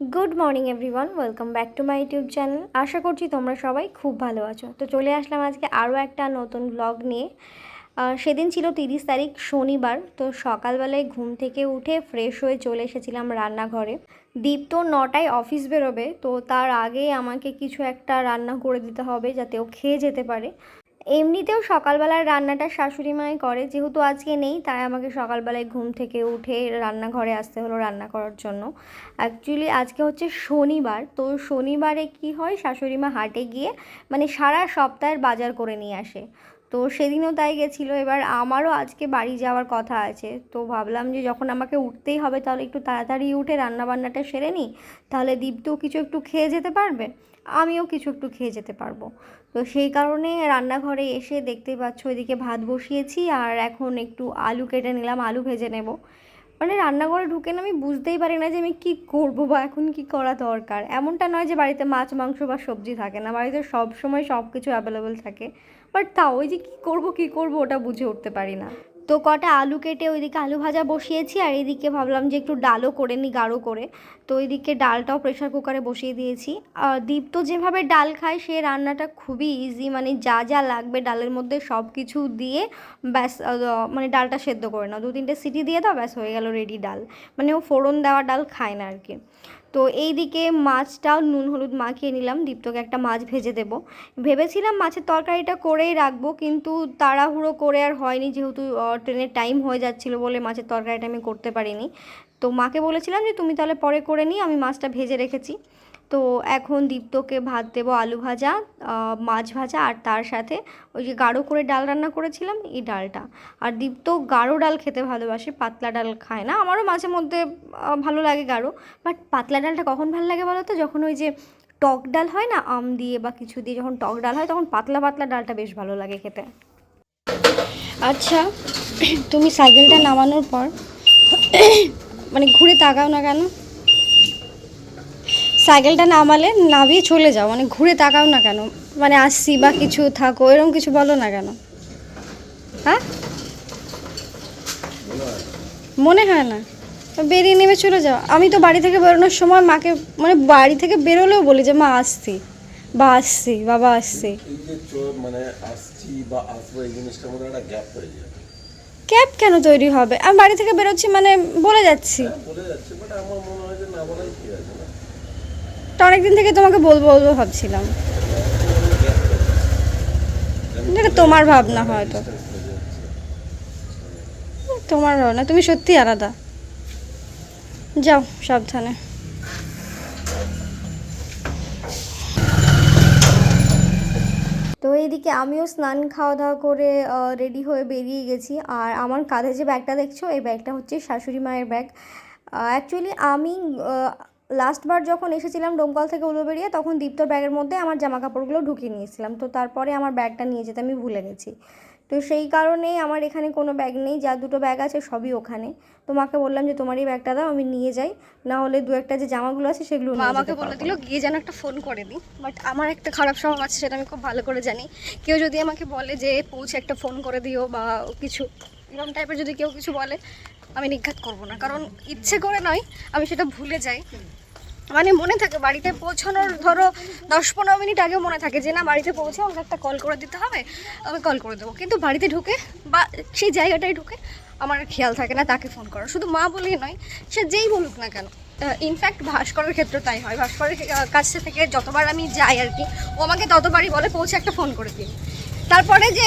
Good morning everyone welcome back to my YouTube channel আশা করছি তোমরা সবাই খুব ভালো আছো। তো চলে আসলাম আজকে আরও একটা নতুন ব্লগ নিয়ে। সেদিন ছিল তিরিশ তারিখ, শনিবার। তো সকালবেলায় ঘুম থেকে উঠে ফ্রেশ হয়ে চলে এসেছিলাম রান্নাঘরে। দীপ তো নটায় অফিস বেরোবে, তো তার আগে আমাকে কিছু একটা রান্না করে দিতে হবে যাতে ও খেয়ে যেতে পারে। এমনিতেও সকালবেলার রান্নাটা শাশুড়ি মাই করে, যেহেতু আজকে নেই, তাই আমাকে সকালবেলায় ঘুম থেকে উঠে রান্নাঘরে আসতে হলো রান্না করার জন্য। অ্যাকচুয়ালি আজকে হচ্ছে শনিবার, তো শনিবারে কি হয়, শাশুড়ি মা হাটে গিয়ে মানে সারা সপ্তাহের বাজার করে নিয়ে আসে। তো সেদিনও তাই গেছিল, এবার আমারও আজকে বাড়ি যাওয়ার কথা আছে। তো ভাবলাম যে যখন আমাকে উঠতেই হবে, তাহলে একটু তাড়াতাড়ি উঠে রান্নাবান্নাটা সেরে নিই, তাহলে দীপ্তও কিছু একটু খেয়ে যেতে পারবে, আমিও কিছু একটু খেয়ে যেতে পারব। তো সেই কারণে রান্নাঘরে এসে দেখতে পাচ্ছ ওইদিকে ভাত বসিয়েছি আর এখন একটু আলু কেটে নিলাম, আলু ভেজে নেব। মানে রান্নাঘরে ঢুকে না আমি বুঝতেই পারি না যে আমি কী করব বা এখন কি করা দরকার। এমনটা নয় যে বাড়িতে মাছ, মাংস বা সবজি থাকে না, বাড়িতে সব সময় সব কিছু অ্যাভেলেবেল থাকে। বাট তাও ওই যে কী করব কী করব ওটা বুঝে উঠতে পারি না। তো কটা আলু কেটে ওইদিকে আলু ভাজা বসিয়েছি, আর এইদিকে ভাবলাম যে একটু ডালও করে নিই গাঢ় করে। তো ওইদিকে ডালটাও প্রেশার কুকারে বসিয়ে দিয়েছি। দীপ তো যেভাবে ডাল খায়, সে রান্নাটা খুবই ইজি মানে যা যা লাগবে ডালের মধ্যে সব কিছু দিয়ে ব্যাস মানে ডালটা সেদ্ধ করে নাও। দু তিনটে সিটি দিয়ে দাও, ব্যাস হয়ে গেল রেডি ডাল। মানে ও ফোড়ন দেওয়া ডাল খায় না আর কি। তো এই দিকে মাছটাও নুন, হলুদ মাখিয়ে নিলাম। দীপ্তকে একটা মাছ ভেজে দেব। ভেবেছিলাম মাছের তরকারিটা করেই রাখব, কিন্তু তাড়াহুড়ো করে আর হয়নি, যেহেতু ট্রেনের টাইম হয়ে যাচ্ছিল বলে মাছের তরকারিটা আমি করতে পারিনি। তো মাকে বলেছিলাম যে, তুমি তাহলে পরে করে নিই আমি মাছটা ভেজে রেখেছি। তো এখন দীপ্তকে ভাত দেবো আলু ভাজা মাছ ভাজা আর তার সাথে ওই যে গাঢ় করে ডাল রান্না করেছিলাম এই ডালটা। আর দীপ্ত গাঢ় ডাল খেতে ভালোবাসে, পাতলা ডাল খায় না। আমারও মাঝে মধ্যে ভালো লাগে গাঢ়। বাট পাতলা ডালটা কখন ভালো লাগে বলো তো যখন ওই যে টক ডাল হয় না, আম দিয়ে বা কিছু দিয়ে যখন টক ডাল হয়, তখন পাতলা পাতলা ডালটা বেশ ভালো লাগে খেতে। আচ্ছা তুমি সাইকেলটা নামানোর পর মানে ঘুরে তাকাও না কেন? সাইকেলটা নামালে নামিয়ে চলে যাও মানে ঘুরে তাকাও না কেন? মানে আসছি বা কিছু থাকো এরকম কিছু বলো না কেন? হ্যাঁ? মনে হয় না। বেরিয়ে নেমে চলে যাও। আমি তো বাড়ি থেকে বেরোনোর সময় মাকে মানে বাড়ি থেকে বেরোলেও বলি যে মা আসছি। বা আসছি বাবা আসছি। মানে আসছি বা আসব এই জিনিসটার মধ্যে একটা গ্যাপ হয়ে যায়। ক্যাব কেন তৈরি হবে? আমি বাড়ি থেকে বেরোচ্ছি মানে বলে যাচ্ছি। হ্যাঁ, বলে যাচ্ছে বাট আমার মনে হয় যে না বলাই ঠিক আছে। তো অনেকদিন থেকে তোমাকে বলব বলব ভাবছিলাম। তোমার ভাবনা হয়তো। তোমার ভাবনা, তুমি সত্যি আলাদা। যাও, সাবধানে। তো এইদিকে আমিও স্নান খাওয়া দাওয়া করে রেডি হয়ে বেরিয়ে গেছি। আর আমার কাঁধে যে ব্যাগটা দেখছ, এই ব্যাগটা হচ্ছে শাশুড়ি মায়ের ব্যাগ অ্যাকচুয়ালি আমি লাস্টবার যখন এসেছিলাম ডোমকল থেকে উলুবেড়িয়া তখন দীপ্তর ব্যাগের মধ্যে আমার জামা কাপড়গুলো ঢুকিয়ে নিয়েছিলাম। তো তারপরে আমার ব্যাগটা নিয়ে যেতে আমি ভুলে গেছি। তো সেই কারণেই আমার এখানে কোনো ব্যাগ নেই যা দুটো ব্যাগ আছে সবই ওখানে। তো মাকে বললাম যে তোমারই ব্যাগটা দাও আমি নিয়ে যাই। না হলে দু একটা যে জামাগুলো আছে সেগুলো আমাকে বলে দিল গিয়ে যেন একটা ফোন করে দিই বাট আমার একটা খারাপ স্বভাব আছে সেটা আমি খুব ভালো করে জানি। কেউ যদি আমাকে বলে যে পৌঁছে একটা ফোন করে দিও বা কিছু। এরকম টাইপের যদি কেউ কিছু বলে আমি নিঘাত করব না, কারণ ইচ্ছে করে নয়, আমি সেটা ভুলে যাই। মানে মনে থাকে, বাড়িতে পৌঁছানোর ধরো দশ পনেরো মিনিট আগেও মনে থাকে যে না, বাড়িতে পৌঁছে আমাকে একটা কল করে দিতে হবে, আমি কল করে দেবো। কিন্তু বাড়িতে ঢুকে বা সেই জায়গাটায় ঢুকে আমার খেয়াল থাকে না, তাকে ফোন করা। শুধু মা বলেই নয়, সে যেই বলুক না কেন ইনফ্যাক্ট ভাস্করের ক্ষেত্রে তাই হয়। ভাস্করের কাছ থেকে যতবার আমি যাই আর কি, ও আমাকে ততবারই বলে, পৌঁছে একটা ফোন করে দিন। তারপরে যে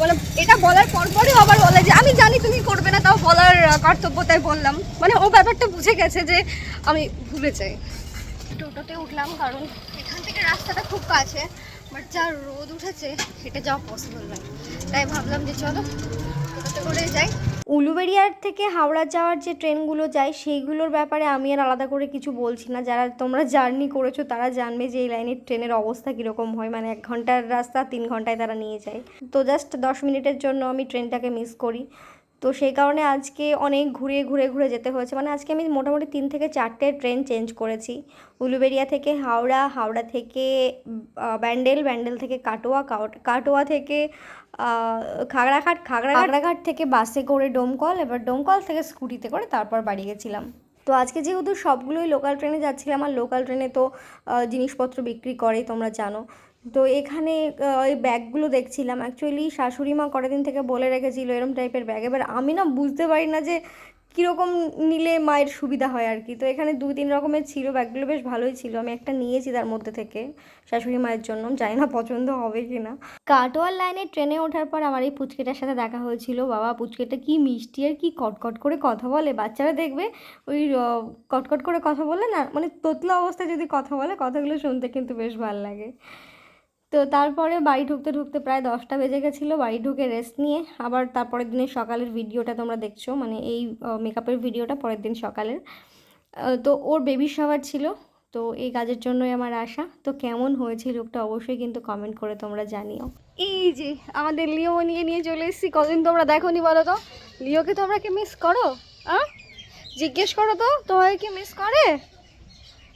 মানে এটা বলার পরপরই আবার বলে যে, আমি জানি তুমি করবে না, তাও বলার কর্তব্য তাই বললাম। মানে ও ব্যাপারটা বুঝে গেছে যে, আমি ভুলে যাই। টোটোতে উঠলাম, কারণ এখান থেকে রাস্তাটা খুব কাছে বাট যা রোদ উঠেছে, সেটা যাওয়া পসিবল নয়। তাই ভাবলাম যে, চলো, টোটোতে করে যাই। উলুবেড়িয়ার থেকে হাওড়া যাওয়ার যে ট্রেনগুলো যায়, সেইগুলোর ব্যাপারে আমি আর আলাদা করে কিছু বলছি না। যারা তোমরা জার্নি করেছ, তারা জানবে যে এই লাইনের ট্রেনের অবস্থা কীরকম হয়। মানে এক ঘণ্টার রাস্তা, তিন ঘন্টায় তারা নিয়ে যায়। তো জাস্ট দশ মিনিটের জন্য আমি ট্রেনটাকে মিস করি। তো সেই কারণে আজকে অনেক ঘুরে ঘুরে ঘুরে যেতে হয়েছে। মানে আজকে আমি মোটামুটি তিন থেকে চারটে ট্রেন চেঞ্জ করেছি। উলুবেড়িয়া থেকে হাওড়া হাওড়া থেকে ব্যান্ডেল ব্যান্ডেল থেকে কাটোয়া কাটোয়া থেকে খাগড়াঘাট খাগড়া খাগড়াঘাট থেকে বাসে করে ডোমকল এবার ডোমকল থেকে স্কুটিতে করে তারপর বাড়ি গেছিলাম। তো আজকে যেহেতু সবগুলোই লোকাল ট্রেনে যাচ্ছিলাম আর লোকাল ট্রেনে তো জিনিসপত্র বিক্রি করেই তোমরা জানো। তো এখানে ওই ব্যাগগুলো দেখছিলাম। অ্যাকচুয়ালি শাশুড়ি মা কটা দিন থেকে বলে রেখেছিল এরম টাইপের ব্যাগ। এবার আমি না বুঝতে পারি না যে কীরকম নিলে মায়ের সুবিধা হয় আর কি। তো এখানে দুই তিন রকমের ছিল, ব্যাগগুলো বেশ ভালোই ছিল। আমি একটা নিয়েছি তার মধ্যে থেকে, শাশুড়ি মায়ের জন্য। জানি না পছন্দ হবে কি না কাটোয়ার লাইনে ট্রেনে ওঠার পর আমার এই পুচকেটার সাথে দেখা হয়েছিল। বাবা, পুচকেটা কি মিষ্টি আর কি কটকট করে কথা বলে। বাচ্চারা দেখবে ওই কটকট করে কথা বলে না মানে তোতলা অবস্থায় যদি কথা বলে, কথাগুলো শুনতে কিন্তু বেশ ভালো লাগে। তো তারপরে বাড়ি ঢুকতে ঢুকতে প্রায় দশটা বেজে গেছিল। বাড়ি ঢুকে রেস্ট নিয়ে আবার তারপরের দিনের সকালের ভিডিওটা তোমরা দেখছ। মানে এই মেকআপের ভিডিওটা পরের দিন সকালের। তো ওর বেবি শাওয়ার ছিল। তো এই কাজের জন্যই আমার আশা। তো কেমন হয়েছে লোকটা অবশ্যই কিন্তু কমেন্ট করে তোমরা জানিও। এই যে আমাদের লিও নিয়ে নিয়ে চলে এসেছি। কদিন তোমরা দেখোনি বলো তো? লিওকে তোমরা কি মিস করো? আ? জিজ্ঞেস করো তো? তোমাকে কি মিস করে?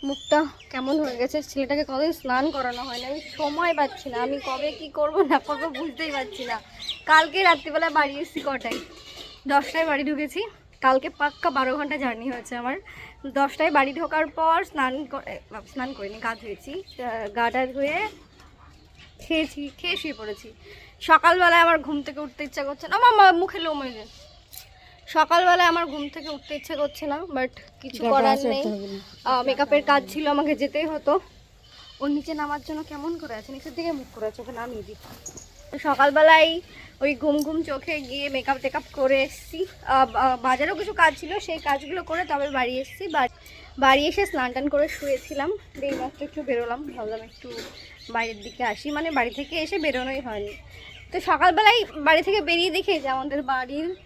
মুখটা কেমন হয়ে গেছে? ছেলেটাকে কদিন স্নান করানো হয় না আমি সময় পাচ্ছি না। আমি কবে কি করব না করব বুঝতেই পারছি না। কালকে রাত্রিবেলায় বাড়ি এসেছি কটায়? দশটায় বাড়ি ঢুকেছি। কালকে পাক্কা বারো ঘণ্টা জার্নি হয়েছে আমার। দশটায় বাড়ি ঢোকার পর স্নান করে স্নান করিনি, গা ধুয়েছি। গাটা ধুয়ে খেয়েছি, খেয়ে শুয়ে পড়েছি। সকালবেলায় আমার ঘুম থেকে উঠতে ইচ্ছা করছে না। আমার মুখে লোম হয়ে যায় সকালবেলায় আমার ঘুম থেকে উঠতে ইচ্ছে করছে না বাট কিছু করার নেই। মেকআপের কাজ ছিল আমাকে যেতেই হতো। ওর নিচে নামার জন্য কেমন করে আছে? নিচের দিকে মুখ করে আছে ওকে নামিয়ে দিই। তো সকালবেলায় ওই ঘুম ঘুম চোখে গিয়ে মেকআপ টেকআপ করে এসেছি। বাজারেও কিছু কাজ ছিল সেই কাজগুলো করে তবে বাড়ি এসেছি। বা- বাড়ি এসে স্নান টান করে শুয়েছিলাম। দিয়ে মাত্র একটু বেরোলাম ভাবলাম একটু বাইরের দিকে আসি। মানে বাড়ি থেকে এসে বেরোনোই হয়নি। তো সকালবেলায় বাড়ি থেকে বেরিয়ে দেখে যে আমাদের বাড়ির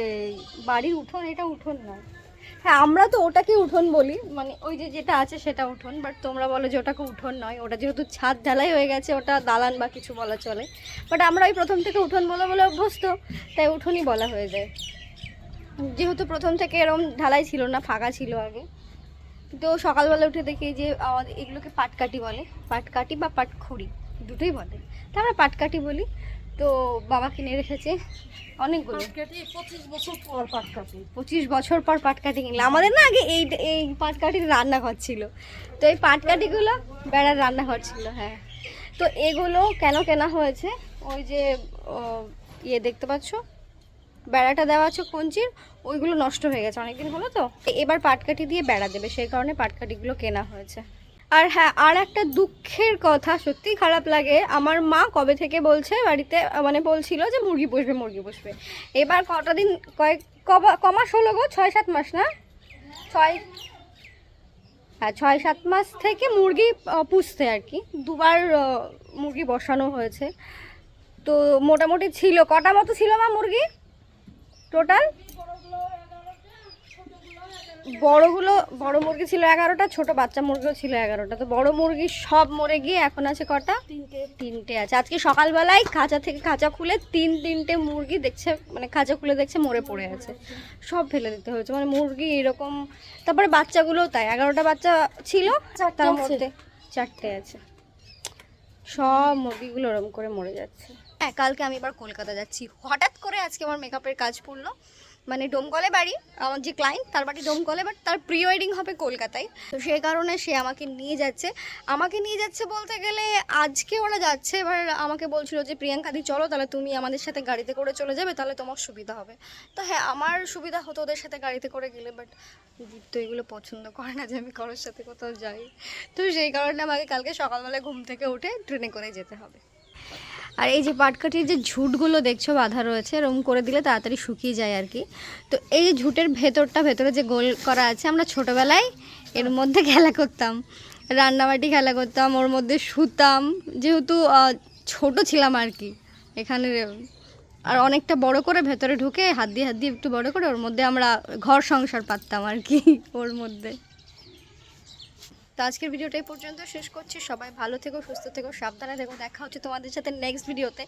এই বাড়ির উঠোন, এটা উঠোন নয় হ্যাঁ আমরা তো ওটাকে উঠোন বলি। মানে ওই যে যেটা আছে সেটা উঠোন বাট তোমরা বলো যে ওটাকে উঠোন নয়। ওটা যেহেতু ছাদ ঢালাই হয়ে গেছে, ওটা দালান বা কিছু বলা চলে। বাট আমরা ওই প্রথম থেকে উঠোন বলে বলে অভ্যস্ত, তাই উঠোনই বলা হয়ে যায়। যেহেতু প্রথম থেকে এরম ঢালাই ছিল না, ফাঁকা ছিল আগে। তো সকালবেলা উঠে দেখি যে আমাদের এগুলোকে পাটকাটি বলে। পাটকাটি বা পাটখড়ি, দুটোই বলে। তা আমরা পাটকাটি বলি। তো বাবা কিনে রেখেছে অনেকগুলো। পঁচিশ বছর পর পাটকাঠি কিনলে আমাদের না আগে এই এই পাটকাঠির রান্নাঘর ছিল। তো এই পাটকাঠিগুলো বেড়ার রান্নাঘর ছিল হ্যাঁ। তো এগুলো কেন কেনা হয়েছে? ওই যে ইয়ে দেখতে পাচ্ছ? বেড়াটা দেওয়া আছে কঞ্চির ওইগুলো নষ্ট হয়ে গেছে অনেকদিন হলো তো। এবার পাটকাঠি দিয়ে বেড়া দেবে সেই কারণে পাটকাঠিগুলো কেনা হয়েছে। আর হ্যাঁ আর একটা দুঃখের কথা সত্যিই খারাপ লাগে। আমার মা কবে থেকে বলছে, বাড়িতে মানে বলছিল যে মুরগি পুষবে মুরগি পুষবে। এবার কটা দিন, কয়েক, কবা- ক মাস হলো গো, ছয়, সাত মাস না? ছয় হ্যাঁ ছয়, সাত মাস থেকে মুরগি পুষতে আর কি। দুবার মুরগি বসানো হয়েছে। তো মোটামুটি ছিল, কটা মতো ছিল মা মুরগি? টোটাল বড়গুলো বড় মুরগি ছিল এগারোটা ছোট বাচ্চা মুরগিও ছিল এগারোটা। তো বড় মুরগি সব মরে গিয়ে এখন আছে কটা? তিনটে। তিনটে আছে। আজকে সকালবেলায় খাঁচা থেকে খাঁচা খুলে তিন তিনটে মুরগি দেখছে মানে খাঁচা খুলে দেখছে মরে পড়ে আছে। সব ফেলে দিতে হয়েছে। মানে মুরগি এরকম তারপরে বাচ্চাগুলোও তাই। এগারোটা বাচ্চা ছিল তার মধ্যে চারটে আছে। সব মুরগিগুলো ওরম করে মরে যাচ্ছে। হ্যাঁ কালকে আমি এবার কলকাতা যাচ্ছি। হঠাৎ করে আজকে আমার মেকআপের কাজ পড়ল। মানে ডোমকলে বাড়ি, আমার যে ক্লায়েন্ট তার বাড়ি ডোমকলে বাট তার প্রি ওয়েডিং হবে কলকাতায়। তো সেই কারণে সে আমাকে নিয়ে যাচ্ছে। আমাকে নিয়ে যাচ্ছে বলতে গেলে, আজকে ওরা যাচ্ছে, এবার আমাকে বলছিল যে, প্রিয়াঙ্কা দি, চলো, তাহলে তুমি আমাদের সাথে গাড়িতে করে চলে যাবে, তাহলে তোমার সুবিধা হবে। তো হ্যাঁ আমার সুবিধা হতো ওদের সাথে গাড়িতে করে গেলে বাট দীপ তো এগুলো পছন্দ করে না যে, আমি কারোর সাথে কোথাও যাই। তো সেই কারণে আমাকে কালকে সকালবেলায় ঘুম থেকে উঠে ট্রেনে করে যেতে হবে। আর এই যে পাটকাঠির যে ঝুটগুলো দেখছ বাঁধা রয়েছে এরকম করে দিলে তাড়াতাড়ি শুকিয়ে যায় আর কি। তো এই যে ঝুটের ভেতরটা, ভেতরে যে গোল করা আছে, আমরা ছোটোবেলায় এর মধ্যে খেলা করতাম। রান্নাবাটি খেলা করতাম, ওর মধ্যে শুতাম, যেহেতু ছোট ছিলাম আর কি এখানে। আর অনেকটা বড় করে ভেতরে ঢুকে হাত দিয়ে হাত দিয়ে একটু বড় করে, ওর মধ্যে আমরা ঘর সংসার পাততাম আর কি, ওর মধ্যে। তো আজকের ভিডিওটাই পর্যন্ত শেষ করছি। সবাই ভালো থেকো, সুস্থ থেকো, সাবধানে থেকো। দেখা হচ্ছে তোমাদের সাথে নেক্সট ভিডিওতে